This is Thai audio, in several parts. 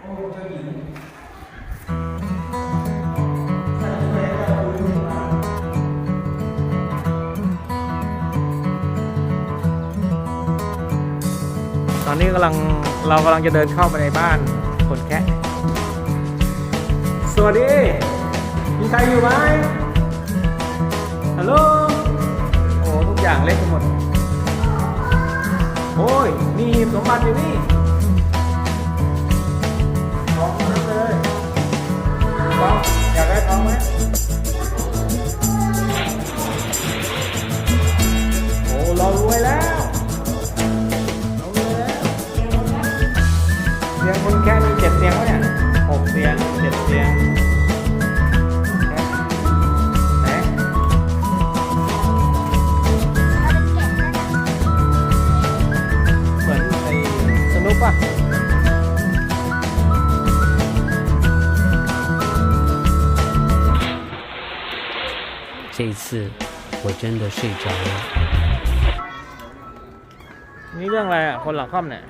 ตอนนี้กำลังเรากำลังจะเดินเข้าไปในบ้านคนแคะสวัสดี มีใครอยู่ไหมฮัลโหล โอ้ทุกอย่างเล็กไปหมด โอ้ย นี่สมบัติอยู่นี่ ทองอยาก นี่เรื่องอะไรอะ คนหลังค่อมเนี่ย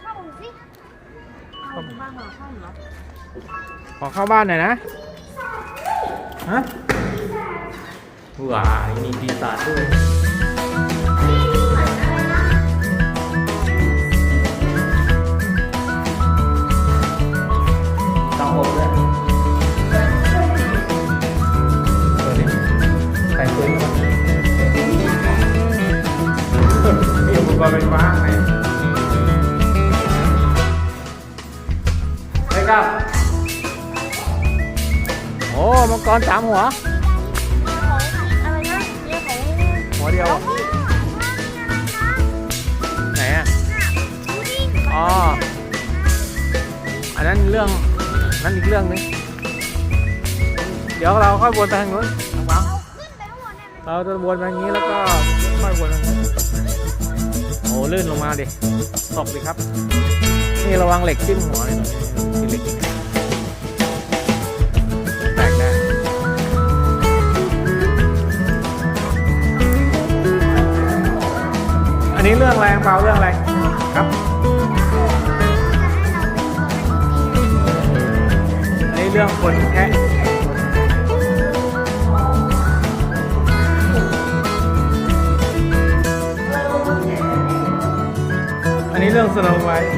เข้าสิเอาบ้านมาเข้าเหรอ ขอเข้าบ้านหน่อยนะ ฮะว้ามีปีศาจด้วย มีอุปกรณ์ไฟฟ้าไหนไปครับ โอ้มังกรสามหัว อะไรนะเยองของหัวเดียว ไหนอะ อ๋อ อันนั้นเรื่องนั่นอีกเรื่องนึง เดี๋ยวเราค่อยวนไปทางนู้นน้องขวาเราจะวนไปอย่างนี้แล้วก็ค่อยวนไปทางนู้น ลื่นลงมาดิตกดิครับ นี่ระวังเหล็กจิ้มหัวเลยนะมีเหล็กแตกได้อันนี้เรื่องอะไรงเปาเรื่องอะไรครับอันนี้เรื่องคนแค่ นนี้เรื่องสโนไวท์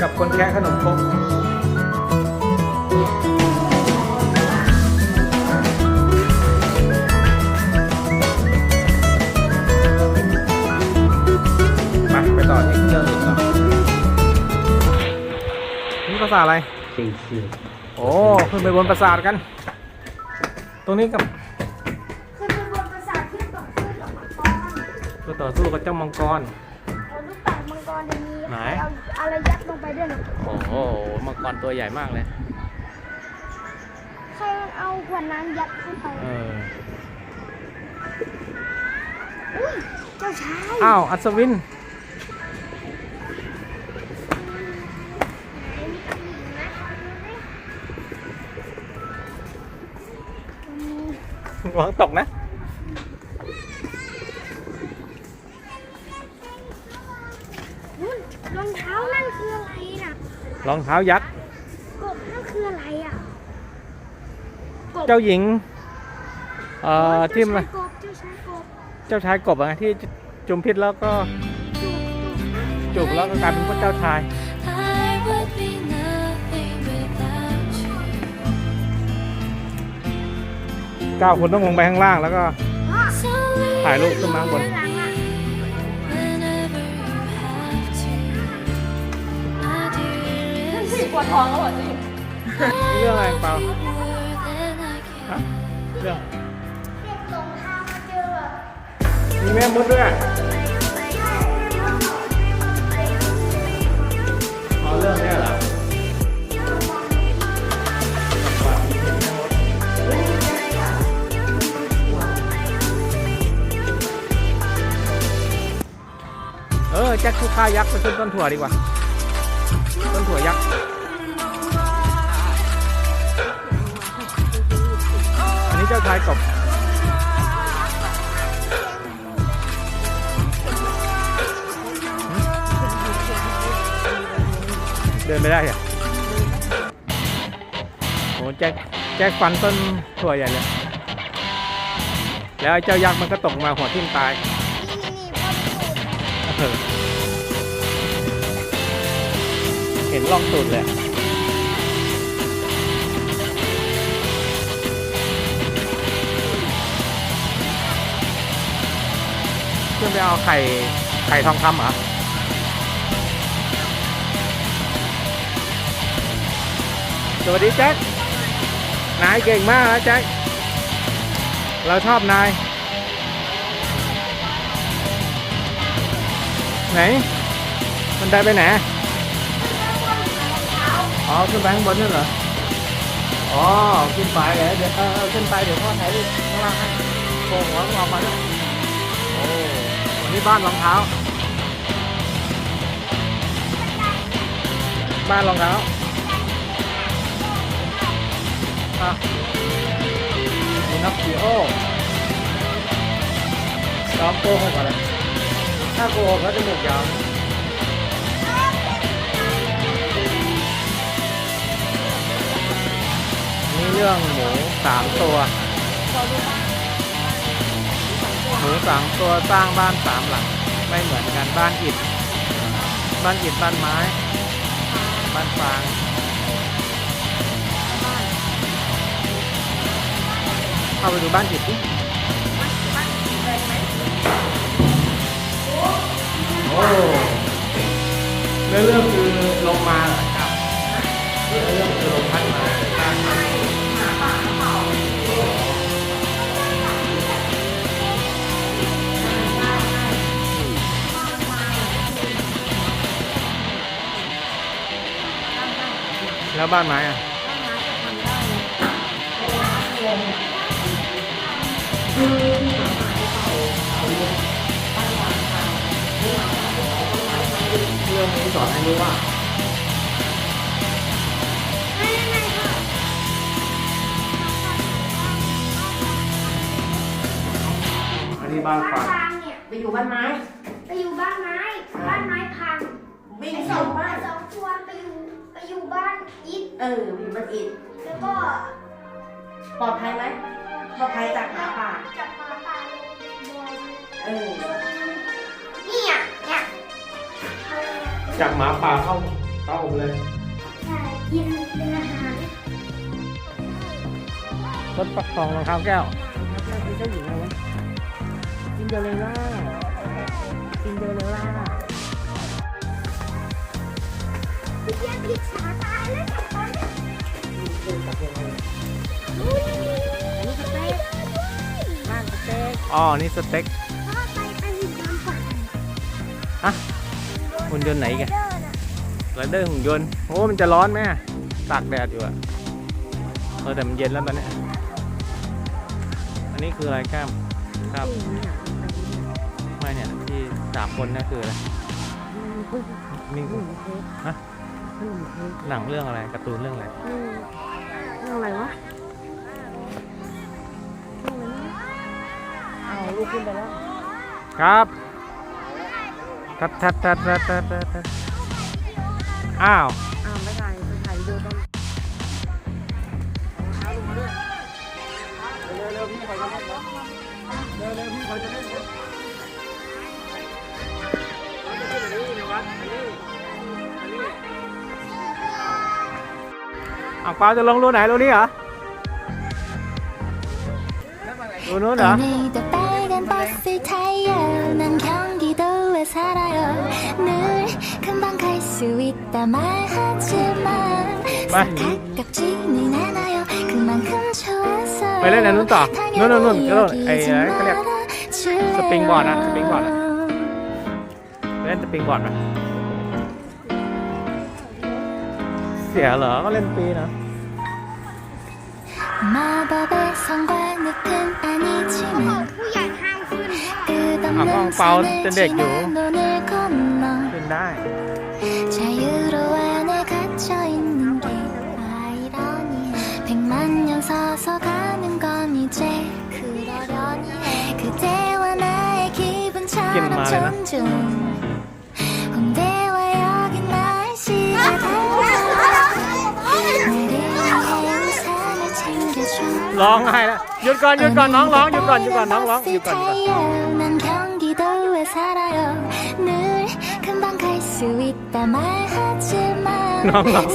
กับคนแค่ขนมครกไปต่อที่เรื่องอื่นต่อนี่ภาษาอะไร สี่สี่โอ้ขึ้นไปบนปราสาทกัน ตรงนี้กับขึ้นไปบนปราสาทขึ้นต่อสู้กับมังกรต่อสู้กับเจ้ามังกร รอย่างนี้ไหน เอาอะไรยัดลงไปด้วยนะโอ้โหมังกรตัวใหญ่มากเลย ใครมันเอาขวดน้ำยัดเข้าไปเออ อุ้ยเจ้าชาย อ้าว อัศวินหวังตกนะ รองเท้ายักษ์กบนั่นคืออะไรอะกบเจ้าหญิงเอ่อที่มาเจ้าชายกบเจ้าชายกบเจ้าชายกบอะที่จุมพิษแล้วก็จูบจูบจูบแล้วก็กลายเป็นพระเจ้าชาย I would be nothing without you. เก้าคนต้องลงไปข้างล่างแล้วก็ So ถ่ายรูปขึ้นมาข้างบนด้านหลัง วดท้องแล้วเหรอจริงเรื่องอะไรเปล่าฮะเรื่องเด็กหลงทางมาเจอแบบมีแม่มดด้วยอ๋อเรื่องเนี้ยเหรอเออแจ็คคู่ค่ายักษ์ไปขึ้นต้นถั่วดีกว่า ต้นถั่วยักษ์ เจ้าชายกบเดินไม่ได้อะโหแจ็คแจ็คฟันต้นถั่วใหญ่เลย แล้วไอ้เจ้ายักษ์มันก็ตกมาหัวทิ่มตายเห็นล่องสุดเลย เอาไข่ไข่ทองคำเหรอสวัสดีแจ็คนายเก่งมากนะแจ็คเราชอบนาย ไหน มันได้ไปไหน อ๋อ ขึ้นไปข้างบนนั่นเหรอ อ๋อ ขึ้นไปเดี๋ยวเดี๋ยวเออขึ้นไปเดี๋ยวพ่อถ่ายรูปข้างล่างให้โป่งหัวออกมาด้วยโอ้ว นนี้บ้านรองเท้า บ้านรองเท้าอะมีนักขี่โอ้ซ้อมโกหกอะไรถ้าโกหกเขาจะหมวกยาวนี่เรื่องหมูสามตัวูสามตัวสร้างบ้านสามหลัง ไม่เหมือนกันบ้านอิฐบ้านอิฐบ้านไม้ บ้านฟางเข้าไปดูบ้านอิฐดิโอ้เรื่องเรื่องคือลงมาเหรอครับเรื่องคือลง แล้วบ้านไม้อะเรื่องนี้สอนให้รู้ว่าไม่ไม่ไม่พ่ออันนี้บ้านบ้านฟางพังเนี่ยไปอยู่บ้านไม้ ไปอยู่บ้านไม้ บ้านไม้พังวิ่งไอ้ไปสสอองงบ้าบ้านนสองตัวไป อยู่ไปอยู่บ้านอิฐเออไปอยู่บ้านอิฐแล้วก็ปลอดภัยไหมปลอดภัยจากหมาป่าจับหมาป่าลงบ่อเออเนี่ยเนี่ยจากหมาป่าเข้าเข้าผมเลยใช่กินเป็นอาหารรถปักทองรองเท้าแก้วเป็นเจ้าหญิงอะไรซินเดอเรลล่าซินเดอเรล เพียผิดขาตายแล้วจับตอนนี้อุ้ยอันนี้สเต็กบ้านสเต็กอ๋อ นี่สเต็กพ่อไปไปหินน้ำฝันฮะหุ่นยนต์ไหนกัน เดินอะไรเดอร์หุ่นยนต์โอ้มันจะร้อนไหมอะตากแดดอยู่อะเออแต่มันเย็นแล้วตอนเนี้ยอันนี้คืออะไรแก้มครับไม่เนี่ยที่สามคนนั่นคืออะไรมิ่งฮะ หนังเรื่องอะไรการ์ตูนเรื่องอะไรเรื่องอะไรวะเอาลูกขึ้นไปแล้ว ครับทัดทัดทัดทัดทัดทัดทัดอ้าวอ้าวไม่ถ่ายไปถ่ายวิดีโอตอนอ่ างเปาจะลงรูไหนรูนี้เหรอรูนู้นเหรอ 오늘도 빨간 버스 타요 난 경기도에 살아요 늘 금방 갈 수 있다 말하지만 싹 가깝지는 않아요 그만큼 좋아서 ไปเล่นอันนู้นต่อนู้นนู้นนู้นกระโดดไอ้อะไรเขาเรียก สปริงบอร์ดอะสปริงบอร์ดอะ เล่นสปริงบอร์ดไหม เสียเหรอ ก็เล่นปีนะ 마법의 성과 느낌 아니지만 ผู้ใหญ่ห้ามขึ้น 끝없는 아, 꽝, 빠오, 산을 뜬 데, 요. 지나 눈을 건너 ขึ้นได้ 자유로 안에 갇혀 있는 게 아이러니 백만 년 서서 가는 건 이제 그러려니 그대와 나의 기분처럼 긴 말이나? 존중 ร้องไห้แล้วหยุดก่อนหยุดก่อนน้องร้องหยุดก่อนหยุดก่อนน้องร้องหยุดก่อนหยุดก่อนน้องร้อง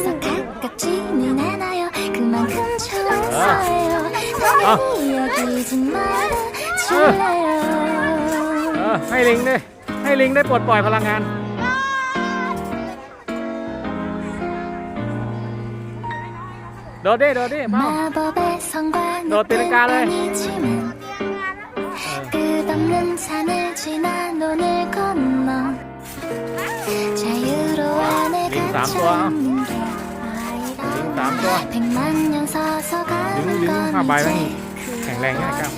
ให้ลิงด้วยให้ลิงได้ปลดปล่อยพลังงาน โดดดิโดดดิเมา 마법의 성과는 너 때릴까, 그래? 아니지만 끝없는 산을 지나 논을 건너 자유로 안에 링 삼 갇혀 또아. 있는 게 링 삼 또아. 아이라 백만 년 서서 ดึง 가는 ดึงผ้าใบ 건 ไว้ 이제 แข็งแรงง่ายครับ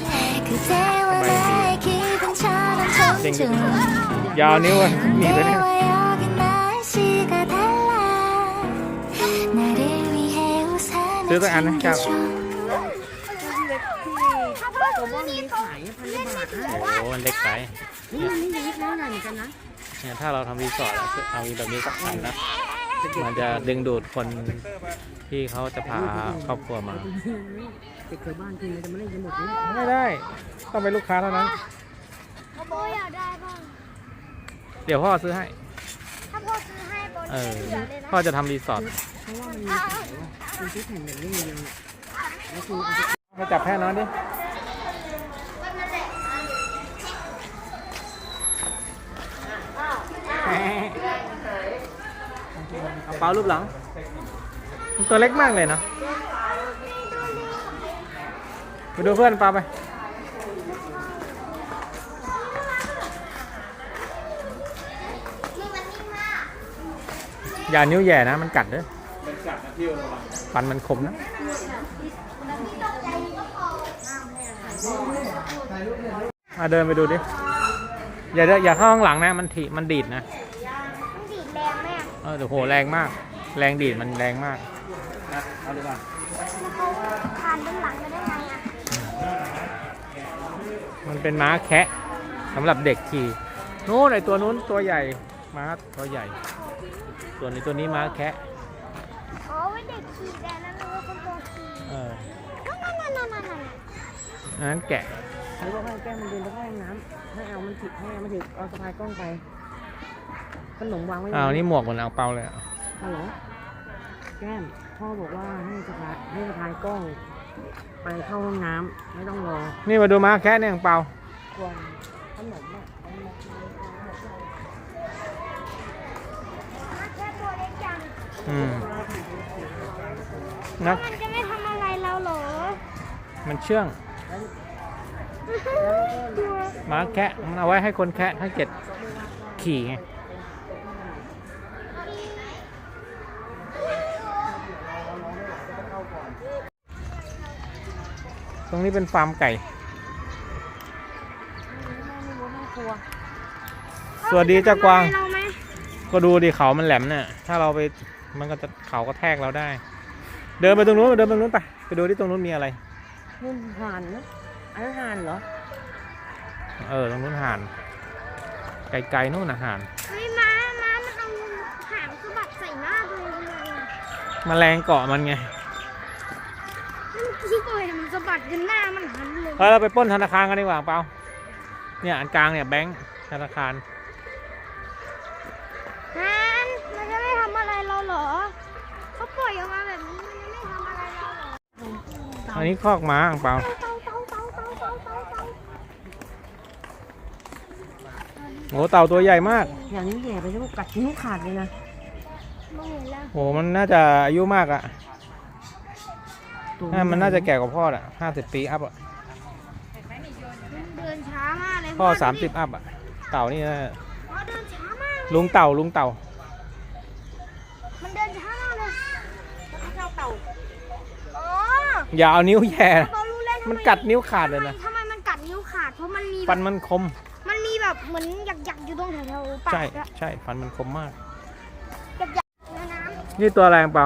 그대와 봐봐, 나의 기분처럼 땡겨. 존중 ยาวนิ้วอะหนีบไปเนี่ย ซื้อสักอันนะครับาโอ้โหมันเล็กไปเนี่ยถ้าเราทำรีสอร์ทแล้วเอามีแบบนี้สักอันนะมันจะดึงดูดคนที่เขาจะพาครอบครัวมาเด็กเคยบ้านกินจะไมาเล่นกันหมดไม่ได้ต้องเป็นลูกค้าเท่านั้นพ่ออยากได้บ้างเดี๋ยวพ่อซื้อให้ถ้าพ่อซื้อให้พ่อจะทำรีสอร์ท เพราะว่ามันมีขายว่าคุณซื้อแผ่นแบบนี้เลยแล้วคุณเอาไปมาจับแพ้น้องดิเอาเปล่ารูปหลัง มันตัวเล็กมากเลยเนาะไปดูเพื่อนปลาไปอย่านิ้วแย่นะ มันกัดเด้อ ฟันมันคมนะมาเดินไปดูดิ อย่าเดินอย่าเข้าข้างหลังนะ มันถีมันดีดนะ มันดีดแรงแม่เออโอ้โหแรงมาก แรงดีดมันแรงมากนะเอาดีกว่าเขาผ่านด้านหลังไปได้ไงอะ มันเป็นม้าแคะสำหรับเด็กขี่นู้นไอตัวนู้นตัวใหญ่ม้าตัวใหญ่ ส่วนในตัวนี้ม้าแคะ อ๋อไว้เด็กขี่แต่นั้นรู้ว่าคนโตขี่เออนั่นนั่นนั่นนั่นนั่นอันนั้นแกะหรือว่าให้แก้มมันเดินไปเข้าห้องน้ำให้เอามันถิดให้เอามันถิดเอาสะพายกล้องไปขนมวางไว้อ้าวนี่หมวกเหมือนเอาเปาเลยอะฮัลโหลแก้มพ่อบอกว่าให้สะพายให้สะพายกล้อง ไปเข้าห้องน้ำไม่ต้องรอนี่มาดูมาแคะเนี่ยของเปา ควรขนมอะเอามามันแค่ตัวเล็กจัง อืม นักมันจะไม่ทำอะไรเราเหรอมันเชื่องม้าแคะมันเอาไว้ให้คนแคะให้เจ็ดขี่ไงตรงนี้เป็นฟาร์มไก่ สวัสดีเจ้ากวางเราไหม ก็ดูดิเขามันแหลมเนี่ยถ้าเราไปมันก็จะเขาก็แทกเราได้ เดินไปตรงนู้นเดินไปตรงนู้นไปไปดูที่ตรงนู้นมีอะไรนุ่นห่านนะอันนั้นห่านเหรอเออตรงนู้นห่านไกลๆนู่นนะห่านเฮ้ยม้าม้ามันเอาหางสะบัดใส่หน้าตัวเองทำไมอะแมลงเกาะมันไงมันขี้ตัวเห็นมันสะบัดจนหน้ามันหันเลย เฮ้ยเราไปปล้นธนาคารกันดีกว่าเปล่าเนี่ยอันกลางเนี่ยแบงค์ธนาคาร อันนี้คอกม้าอ่างเปาโหเต่าตัวใหญ่มากอย่างนี้แย่ไปลูกกัดนิ้วขาดเลยนะโอ้มันน่าจะอายุมากอะน่มันน่าจะแก่กว่าพ่ออะห้าสิบปีอัพอะพ่อสามสิบอัพอะ เต่านี่นะลุงเต่าลุงเต่า อย่าเอานิ้วแย่เขารู้แล้วทำไมันกัดนิ้วขาดเลยนะ ทำไมมันกัดนิ้วขาด เพราะมันมีแบฟับนมันคม มันมีแบบเหมือนหยักๆอยู่ตรงแถวๆปากใช่อะใช่ ฟันมันคมมาก หยักๆในน้ำ นี่ตัวอะไรอังเปล่า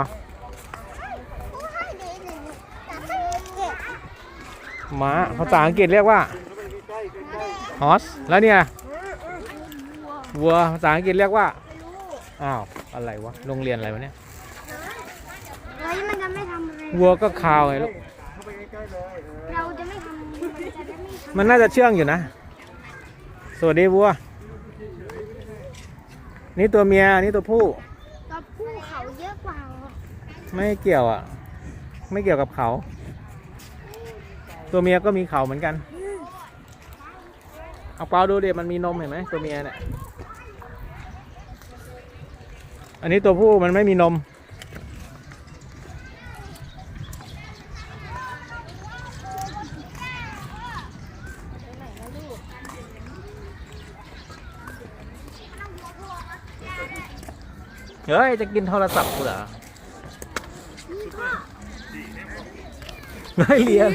โอ้ยเด็กๆแต่ไม่เจ็บม้า ภาษาอังกฤษเรียกว่า horse แล้วเนี่ย วัว ภาษาอังกฤษเรียกว่า อ้าว อะไรวะ โรงเรียนอะไรวะเนี่ย เฮ้ยมันจะไม่ทำอะไร วัวก็คาวไงลูกเข้าไปใกล้ๆเลยเออมันน่าจะเชื่องอยู่นะ สวัสดีวัว นี่ตัวเมีย นี่ตัวผู้กับผู้เขาเยอะกว่าไม่เกี่ยวอะ ไม่เกี่ยวกับเขา ตัวเมียก็มีเขาเหมือนกัน เอาเปล่าดูเดี๋ยวมันมีนมเห็นไหมตัวเมียเนี่ย อันนี้ตัวผู้มันไม่มีนม เฮ้ย จะกินโทรศัพท์กูเหรอไม่เรียน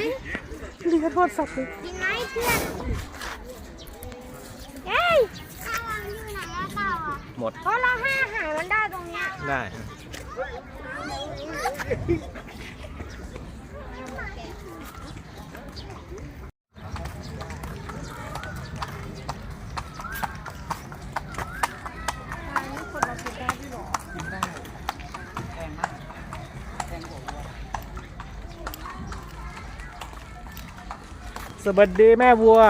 เรียนโทรศัพท์เลยกินไหมเพื่อนเฮ้ยข้าวมันอยู่ไหนอะเต่าอะหมด เพราะเราห้าอาหารมันได้ตรงเนี้ยได้ อันนี้คนเรากินได้ที่หรอ สวัสดีแม่วัว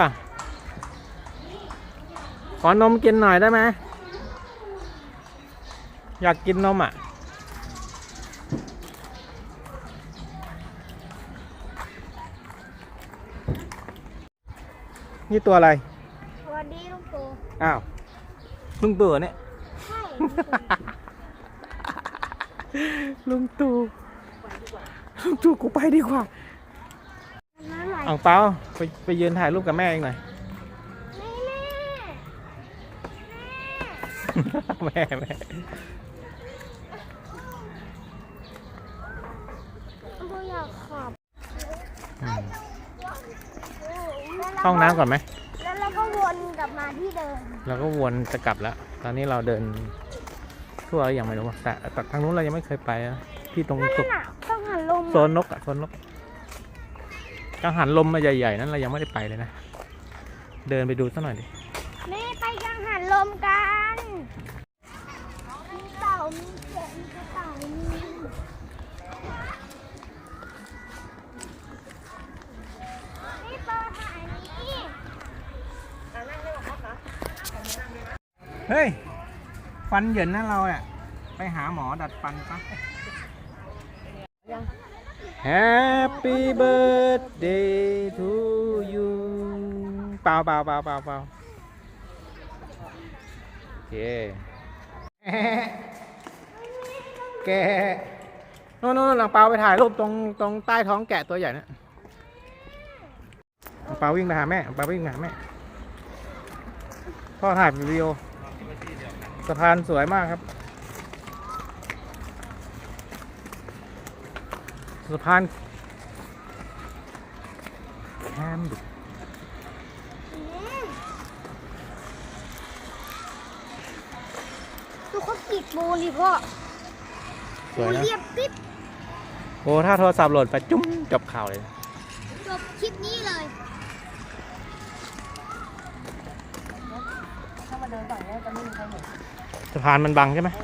ขอนมกินหน่อยได้ไหม อยากกินนมอะ นี่ตัวอะไรสวัสดีลุงตู่อ้าวลุงตู่เหรอเนี่ย ใช่ลุงตู่ลุงตู่กูไปดีกว่าน้ำไหล อ่างเปาไปไปยืนถ่ายรูปกับแม่เองหน่อย แม่แม่แม่แม่เราอยากขับอืมเข้าห้องน้ำก่อนไหม แล้วเราก็วนกลับมาที่เดิมเราก็วนจะกลับแล้ว ตอนนี้เราเดินทั่วหรือยังไม่รู้อะแต่แต่ทางนู้นเรายังไม่เคยไปนะที่ตรงนั่นสุดน่ะต้องหันลมโซนนกอะโซนนก กังหันลมมาใหญ่ๆนั้นเรายังไม่ได้ไปเลยนะ เดินไปดูสักหน่อยดิแม่ไปกังหันลมกัน มีเต่า มีเขียดมีกระต่ายมีนี่เปิดหายนี้เฮ้ย ฟันเหยินนะเราเนี่ยไปหาหมอดัดฟันปะ Happy birthday to you เปล่าเปล่าเปล่าเปล่าเปล่าโอเคแกะโน่นโน่นหลังเปล่าไปถ่ายรูปตรงตรงใต้ท้องแกะตัวใหญ่นะเปล่าวิ่งไปหาแม่เปล่าวิ่งไปหาแม่พ่อถ่ายวิดีโอสะพานสวยมากครับ สะพานแคมบิดูเขากรีดปูนดิพ่อสปูวยนะเรียบปิ๊บโอ้ถ้าโทรศัพท์หล่นไปจุ้มจบข่าวเลย จบคลิปนี้เลยถ้ามาเดินฝั่งเนี้ยจะไม่มีใครเห็นสะพานมันบังใช่ไหมเออ